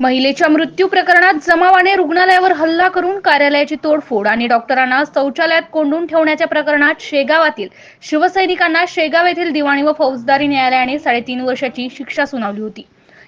महिलेच्या मृत्यू प्रकरणात जमावाने रुग्णालयावर हल्ला करून कार्यालयाची तोडफोड आणि डॉक्टरांना शौचालयात कोंडून ठेवण्याच्या प्रकरणात शेगावातील शिवसैनिकांना शेगाव येथील दिवाणी व फौजदारी न्यायालयाने साडेतीन वर्षाची शिक्षा सुनावली होती.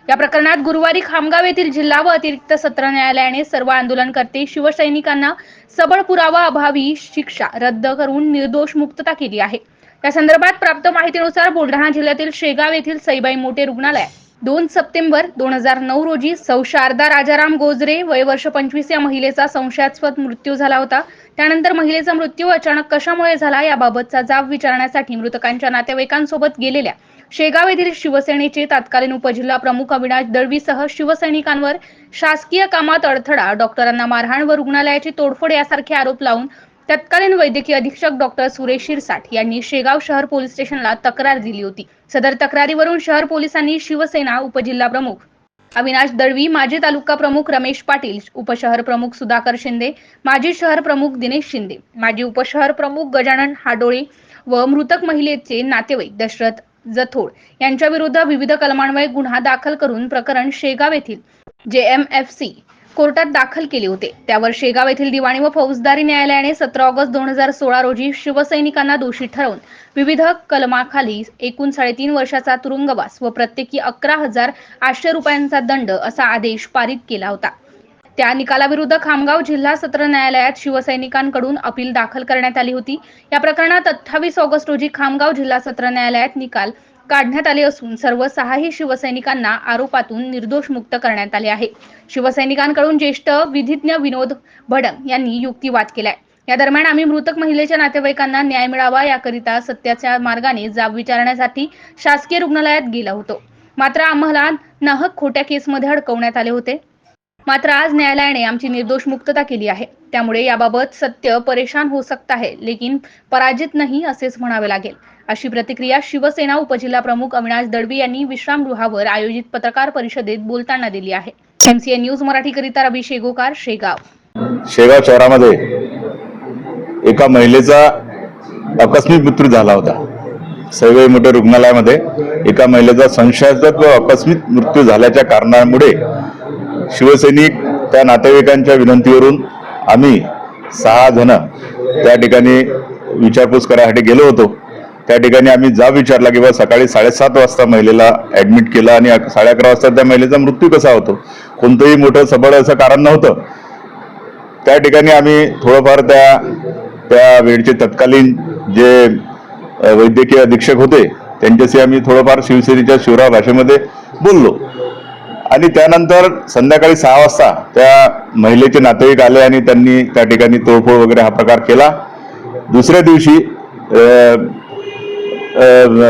या प्रकरणात गुरुवारी खामगाव येथील जिल्हा व अतिरिक्त सत्र न्यायालयाने सर्व आंदोलनकर्ते शिवसैनिकांना सबळ पुरावा अभावी शिक्षा रद्द करून निर्दोष मुक्तता केली आहे. या संदर्भात प्राप्त माहितीनुसार बुलढाणा जिल्ह्यातील शेगाव येथील सईबाई मोठे रुग्णालयात दोन सप्टेंबर दोन हजार नऊ रोजी सौ शारदा राजाराम गोजरे वय वर्ष पंचवीस या महिलेचा संशयास्पद मृत्यू झाला होता. त्यानंतर महिलेचा मृत्यू अचानक कशामुळे झाला याबाबतचा जाब विचारण्यासाठी मृतकांच्या नातेवाईकांसोबत गेलेल्या शेगाव येथील शिवसेनेचे तत्कालीन उपजिल्हा प्रमुख अविनाश दळवीसह शिवसैनिकांवर शासकीय कामात अडथळा डॉक्टरांना मारहाण व रुग्णालयाची तोडफोड यासारखे आरोप लावून तत्कालीन वैद्यकीय अधीक्षक डॉक्टर सुरेश शिरसाट यांनी शेगाव शहर पोलीस स्टेशनला तक्रार दिली होती. सदर तक्रारीवरून शहर पोलिसांनी शिवसेना उपजिल्हा प्रमुख अविनाश दळवी माजी तालुका प्रमुख रमेश पाटील उपशहर प्रमुख सुधाकर शिंदे माजी शहर प्रमुख दिनेश शिंदे माजी उपशहर प्रमुख गजानन हाडोळे व मृतक महिलेचे नातेवाईक दशरथ जथोड यांच्या विरुद्ध विविध कलमान्वये गुन्हा दाखल करून प्रकरण शेगाव येथील जे एम एफ सी कोर्टात दाखल केले होते. त्यावर शेगाव येथील दिवाणी व फौजदारी न्यायालयाने सतरा ऑगस्ट दोन हजार सोळा रोजी शिवसैनिकांना दोषी ठरवून विविध कलमाखाली एकूण साडेतीन वर्षाचा तुरुंगवास व प्रत्येकी अकरा हजार आठशे रुपयांचा दंड असा आदेश पारित केला होता. त्या निकालाविरुद्ध खामगाव जिल्हा सत्र न्यायालयात शिवसैनिकांकडून अपील दाखल करण्यात आली होती. या प्रकरणात अठ्ठावीस ऑगस्ट रोजी खामगाव जिल्हा सत्र न्यायालयात निकाल काढण्यात आले असून सर्व सहाही शिवसैनिकांना आरोपातून निर्दोष मुक्त करण्यात आले आहे. शिवसैनिकांकडून ज्येष्ठ विधिज्ञ विनोद भडंग यांनी युक्तिवाद केलाय. या दरम्यान आम्ही मृतक महिलेच्या नातेवाईकांना न्याय मिळावा याकरिता सत्याच्या मार्गाने जाब विचारण्यासाठी शासकीय रुग्णालयात गेला होतो. मात्र आम्हाला नाहक खोट्या केसमध्ये अडकवण्यात आले होते. मात्र आज न्यायालयाने आमची निर्दोष मुक्तता केली आहे. त्यामुळे याबाबत सत्य परेशान हो सकता है लेकिन पराजित नाही असेच म्हणावे लागेल. अशी प्रतिक्रिया शिवसेना उपजिल्हा प्रमुख अविनाश दळवी यांनी विश्रामगृहावर आयोजित पत्रकार परिषदेत बोलताना दिली आहे. एमसीए न्यूज मराठीकरिता रवी शेगोकार शेगाव. शेगाव शहरामध्ये एका महिलेचा आकस्मिक मृत्यू झाला होता. सैवई मोठे रुग्णालयामध्ये एका महिलेचा संशयास्पद व आकस्मिक मृत्यू झाल्याच्या कारणामुळे शिवसैनिक त्या नातेवाईकांच्या विनंतीवरून आम्ही सहा जण त्या ठिकाणी विचारपूस करायसाठी गेलो होतो. त्या ठिकाणी आम्ही जाब विचारला की बा सकाळी साडेसात वाजता महिलेला ऍडमिट केलं आणि साडे अकरा वाजता त्या महिलेचा मृत्यू कसा होतो? कोणतंही मोठं सबळ असं कारण नव्हतं. त्या ठिकाणी आम्ही थोडंफार त्या त्या वेळचे तत्कालीन जे वैद्यकीय अधीक्षक होते त्यांच्याशी आम्ही थोडंफार शिवसेनेच्या शिवराव भाषेमध्ये बोललो. आणि त्यानंतर संध्याकाळी सहा वाजता त्या महिलेचे नातेवाईक आले आणि त्यांनी त्या ठिकाणी तोडफोड वगैरे हा प्रकार केला. दुसऱ्या दिवशी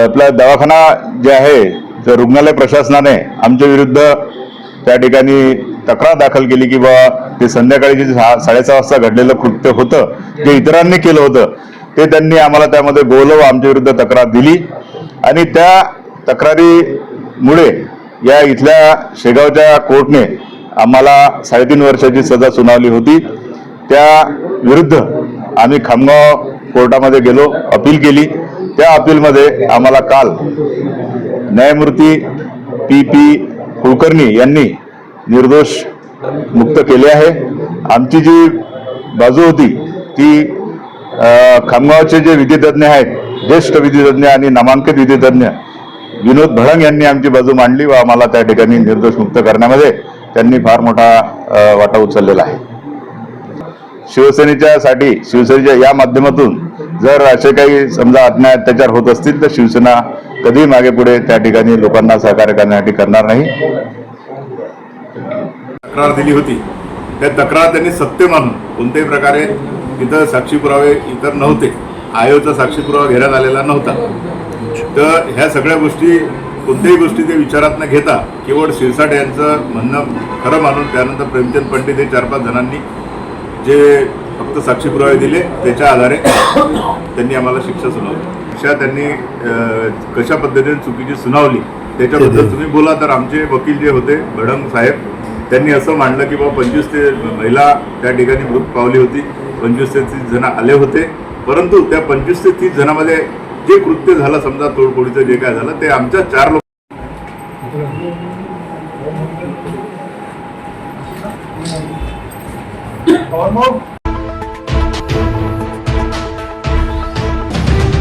आपला दवाखाना जे आहे तर रुग्णालय प्रशासनाने आमच्या विरुद्ध त्या ठिकाणी तक्रार दाखल केली की बा ते संध्याकाळी जे सहा साडेसहा वाजता घडलेलं कृत्य होतं जे इतरांनी केलं होतं ते त्यांनी आम्हाला त्यामध्ये बोलव आमच्या विरुद्ध तक्रार दिली. आणि त्या तक्रारीमुळे या इथल्या शेगावच्या कोर्टने आम्हाला साडेतीन वर्षाची सजा सुनावली होती. त्या विरुद्ध आम्ही खामगाव कोर्टामध्ये गेलो अपील केली. त्या अपीलमध्ये आम्हाला काल न्यायमूर्ती पी पी कुलकर्णी यांनी निर्दोष मुक्त केले आहे. आमची जी बाजू होती ती खामगावचे जे विधितज्ञ आहेत ज्येष्ठ विधितज्ञ आणि नामांकित विधितज्ञ विनोद भडंग यांनी आमची बाजू मांडली व आम्हाला त्या ठिकाणी निर्दोष मुक्त करण्यामध्ये त्यांनी फार मोठा वाटा उचललेला आहे. शिवसेनेच्या साठी शिवसेनेच्या या माध्यमातून जर असे काही समजा अज्ञा अत्याचार होत असतील तर शिवसेना कधी मागे पुढे त्या ठिकाणी लोकांना सहकार्य करण्यासाठी करणार नाही. तक्रार दिली होती. त्या तक्रार त्यांनी सत्य मानून कोणत्याही प्रकारे इथं साक्षी पुरावे इतर नव्हते. आयोचा साक्षी पुरावा घेण्यात आलेला नव्हता. तर ह्या सगळ्या गोष्टी कोणत्याही गोष्टी ते विचारात न घेता केवळ शिरसाट यांचं म्हणणं खरं मानून त्यानंतर प्रेमचंद पंडित हे चार पाच जणांनी जे फक्त साक्षी पुरावे दिले त्याच्या आधारे त्यांनी आम्हाला शिक्षा सुनावली. शिक्षा त्यांनी कशा पद्धतीने चुकीची सुनावली त्याच्याबद्दल तुम्ही बोला. तर आमचे वकील जे होते भडंग साहेब त्यांनी असं मांडलं की बाबा पंचवीस ते महिला त्या ठिकाणी मृत पावली होती. पंचवीस ते तीस जण आले होते. परंतु त्या पंचवीस ते तीस जणांमध्ये जे कृत्य झालं समजा तोडफोडीचं जे काय झालं ते आमच्या चार लोक आपलं-